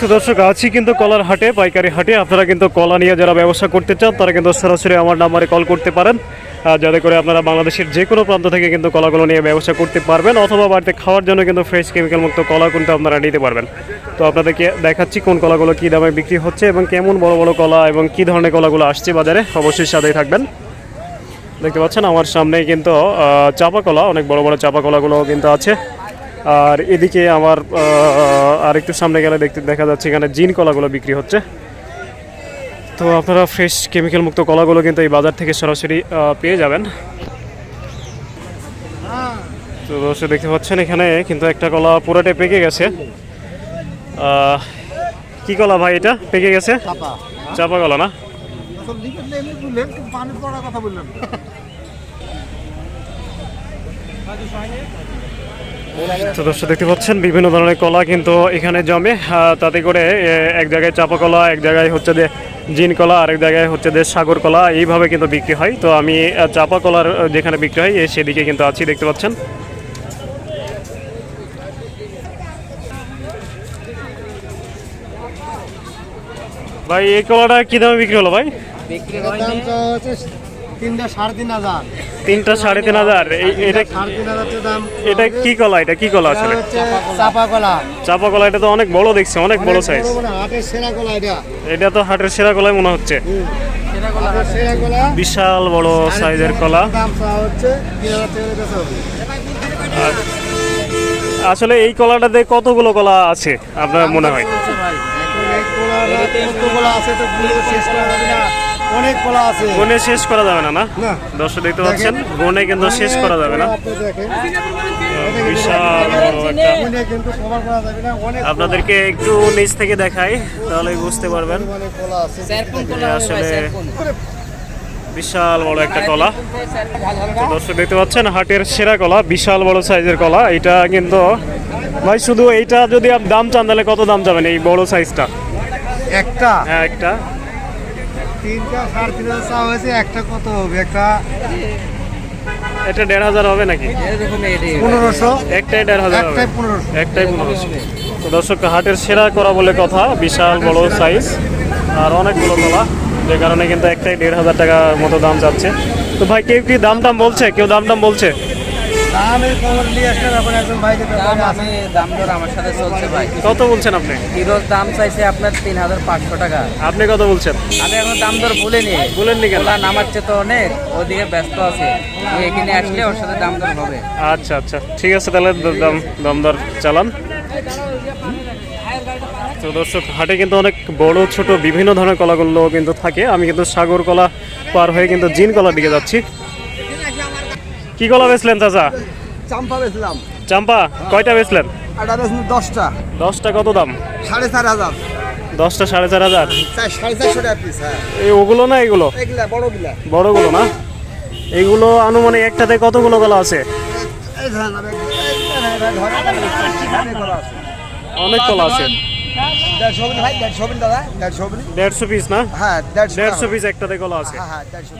তো দর্শক, আছি কিন্তু কলার হাটে, পাইকারি হাটে। আপনারা কিন্তু কলা নিয়ে যারা ব্যবসা করতে চান, তারা কিন্তু সরাসরি আমার নাম্বারে কল করতে পারেন। যাতে করে আপনারা বাংলাদেশের যে কোনো প্রান্ত থেকে কিন্তু কলাগুলো নিয়ে ব্যবসা করতে পারবেন, অথবা বাড়িতে খাওয়ার জন্য কিন্তু ফ্রেশ কেমিক্যাল মুক্ত কলা কিন্তু আপনারা নিতে পারবেন। তো আপনাদেরকে দেখাচ্ছি কোন কলাগুলো কী দামে বিক্রি হচ্ছে এবং কেমন বড় বড় কলা এবং কী ধরনের কলাগুলো আসছে বাজারে। অবশ্যই সাথেই থাকবেন। দেখতে পাচ্ছেন, আমার সামনে কিন্তু চাপা কলা অনেক বড় বড় চাপা কলাগুলো কিন্তু আছে। আর এদিকে আমার আর একটু সামনে গেলে দেখতে দেখা যাচ্ছে এখানে জিন কলাগুলো বিক্রি হচ্ছে। তো আপনারা ফ্রেশ কেমিক্যাল মুক্ত কলাগুলো কিন্তু এই বাজার থেকে সরাসরি পেয়ে যাবেন। তো দর্শক দেখতে পাচ্ছেন এখানে কিন্তু একটা কলা পুরোটাই পেকে গেছে। আহ, কি কলা ভাই এটা? পেকে গেছে? চাপা। চাপা কলা না? কথা বললেন। তো দর্শক দেখতে পাচ্ছেন, বিভিন্ন ধরনের কলা কিন্তু এখানে জমে। তাতে করে এক জায়গায় চাপা কলা, এক জায়গায় হচ্ছে যে জিন কলা, আরেক জায়গায় হচ্ছে যে সাগর কলা, এইভাবে কিন্তু বিক্রি হয়। তো আমি চাপা কলার যেখানে বিক্রি হয় সেদিকে কিন্তু আছি, দেখতে পাচ্ছেন। ভাই, এই কলাটা কি দামে বিক্রি হলো ভাই? হচ্ছে তিনটা সাড়ে তিন হাজার। তিনটা সাড়ে তিন হাজার। এটা সাড়ে তিন হাজার দাম এটা কি কলা? এটা কি কলা আসলে? চাপা কলা। চাপা কলা এটা তো অনেক বড় দেখছি অনেক বড় সাইজ হাটের সেরা কলা এটা। এটা তো হাটের সেরা কলাই মনে হচ্ছে। বিশাল বড় সাইজের কলা। আসলে এই কলাটাতে কতগুলো কলা আছে আপনার মনে হয়? কলা আছে তো শেষ করা যাবে না। অনেক কলা আছে। গুনে শেষ করা যাবে না না? দর্শক দেখতে পাচ্ছেন গুনে কিন্তু শেষ করা যাবে না। বিশাল বড় একটা গুনে কিন্তু কভার করা যাবে না অনেক আপনাদেরকে একটু নিচ থেকে দেখাই তাহলে বুঝতে পারবেন। অনেক কলা আছে। যে আসলে বিশাল বড় একটা কলা। তো দর্শক দেখতে পাচ্ছেন হাটের সেরা কলা বিশাল বড় সাইজের কলা। এটা কিন্তু ভাই শুধু এইটা যদি দাম চান তাহলে কত দাম যাবেন এই বড় সাইজটা? একটা? হ্যাঁ একটা। তিনটা সাড়ে তিন হাজার চাওয়া হয়েছে একটা কত হবে? একটা এটা দেড় হাজার হবে নাকি? পনেরোশো। একটাই দেড় হাজার একটাই পনেরোশো। একটাই পনেরোশো। তো দর্শক হাটের সেরা করা বলে কথা বিশাল বড় সাইজ আর অনেকগুলো কলা যে কারণে কিন্তু একটাই দেড় হাজার টাকা মতো দাম যাচ্ছে। তো ভাই কেউ কি দাম টাম বলছে? কেউ দাম টাম বলছে? দাম খবর নিয়ে আসলেন এখন একজন ভাই দাম আমি দাম দর আমার সাথে চলছে ভাই। কত বলছেন আপনি? হিরোর দাম চাইছে আপনার তিন হাজার পাঁচশো টাকা। আপনি কত বলছেন? আমি এখন দাম দর বলিনি বলেননি কেন? নামাচ্ছে তো অনেক ওদিকে ব্যস্ত আছে। এখানে আসলে ওর সাথে দাম দর হবে। আচ্ছা আচ্ছা। ঠিক আছে তাহলে দাম দাম দর চালান। তো দর্শক হাটে কিন্তু অনেক বড় ছোট বিভিন্ন ধরনের কলাগুলো কিন্তু থাকে। আমি কিন্তু সাগর কলা পার হয়ে কিন্তু জিন কলার দিকে যাচ্ছি। কি কলা বেচলেন চাচা? চাম্পা বেচলাম। চাম্পা? কয়টা বেচলেন? এটা বেচলাম দশটা। দশটা কত দাম? সাড়ে চার হাজার। দশটা সাড়ে চার হাজার? সাড়ে চারশো টাকা পিস হ্যাঁ। এই ওগুলো না এগুলো? এগুলা বড়গুলা বড়গুলো না? এগুলো আনুমানিক একটাতে কতগুলো কলা আছে? অনেক কলা আছে। দেড়শো পিস না? হ্যাঁ দেড়শো পিস একটাতে কলা আছে। হ্যাঁ হ্যাঁ দেড়শো